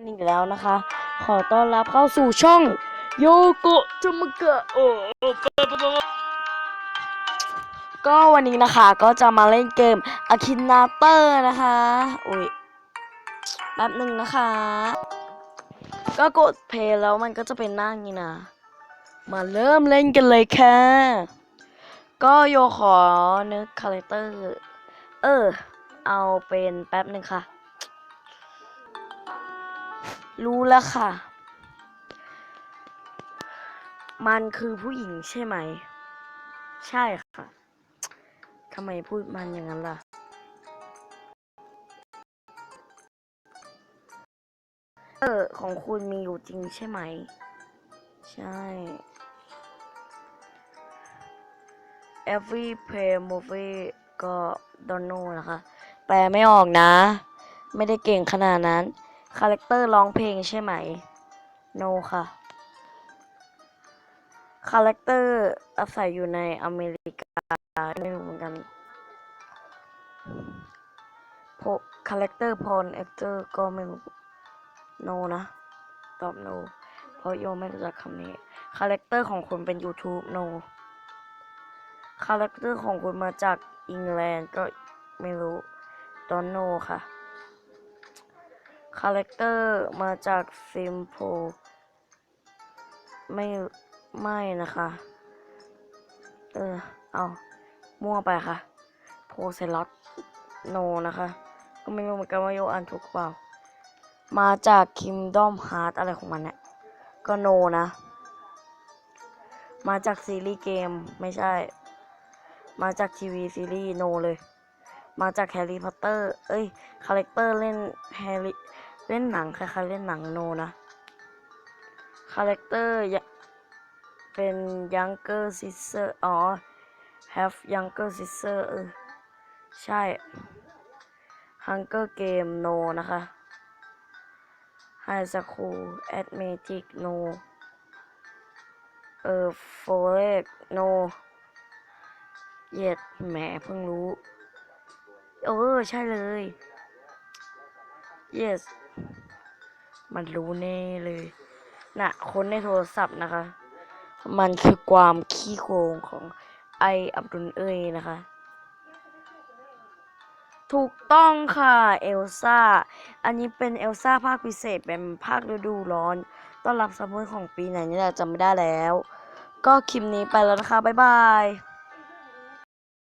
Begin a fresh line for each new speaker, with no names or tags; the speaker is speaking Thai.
กันอีกแล้วนะคะ ขอต้อนรับเข้าสู่ช่องโยโกะจุมกะโอ้ก็วันนี้นะคะก็จะมาเล่นเกมอาคินาเตอร์นะคะอุ้ยแป๊บหนึ่งนะคะ ก็กดเพลย์แล้วมันก็จะเป็นหน้านี้นะ มาเริ่มเล่นกันเลยค่ะ ก็โยขอนึกคาแรคเตอร์ เออ เอาเป็นแป๊บหนึ่งค่ะ รู้แล้วค่ะ มันคือผู้หญิงใช่ไหม ใช่ค่ะทำไมพูดมันอย่างนั้นล่ะ เออ ของคุณมีอยู่จริงใช่ไหม ใช่ every play movie ก็ don't know นะคะ แปลไม่ออกนะ ไม่ได้เก่งขนาดนั้น คาแรคเตอร์ร้องเพลงใช่ไหม no ค่ะ คาแรคเตอร์อาศัยอยู่ในอเมริกาไม่รู้เหมือนกันโพคาแรคเตอร์พอนแอคเตอร์ก็ไม่รู้ no นะ ตอบ no เพราะโยไม่รู้จักคำนี้ คาแรคเตอร์ของคุณเป็น YouTube no คาแรคเตอร์ของคุณมาจากอังกฤษก็ไม่รู้ don't know ค่ะ คาแรคเตอร์มาจากซิมโพไม่ ไม่นะคะ เออ เอามั่วไปค่ะ โพเซลอตโนนะคะ ก็ไม่รู้เหมือนกันว่าโยอ่านถูกเปล่า มาจากคิมดอมฮาร์ t อะไรของมันเนี่ย ก็โนนะ มาจากซีรีส์เกมไม่ใช่ มาจากทีวีซีรีส์โนเลย มาจากแฮร์รี่พอตเตอร์ เอ้ย คาแรคเตอร์เล่นแฮร์รี่ เล่นหนังคล้ายๆเล่นหนังโนนะ คาแรคเตอร์เป็น younger sister อ๋อ have younger sister เออใช่ Hunger Game no นะคะ High School at Magic no เออ Forex no Yet แหมเพิ่งรู้ เออ ใช่เลย yes มันรู้แน่เลยน่ะคนในโทรศัพท์นะคะ มันคือความขี้โกงของไออับดุลเอ้ยนะคะ ถูกต้องค่ะเอลซ่า อันนี้เป็นเอลซ่าภาคพิเศษเป็นภาคฤดูร้อน ต้อนรับซัมเมอร์ของปีไหนนี่แหละจำไม่ได้แล้ว ก็คลิปนี้ไปแล้วนะคะ บ๊ายบาย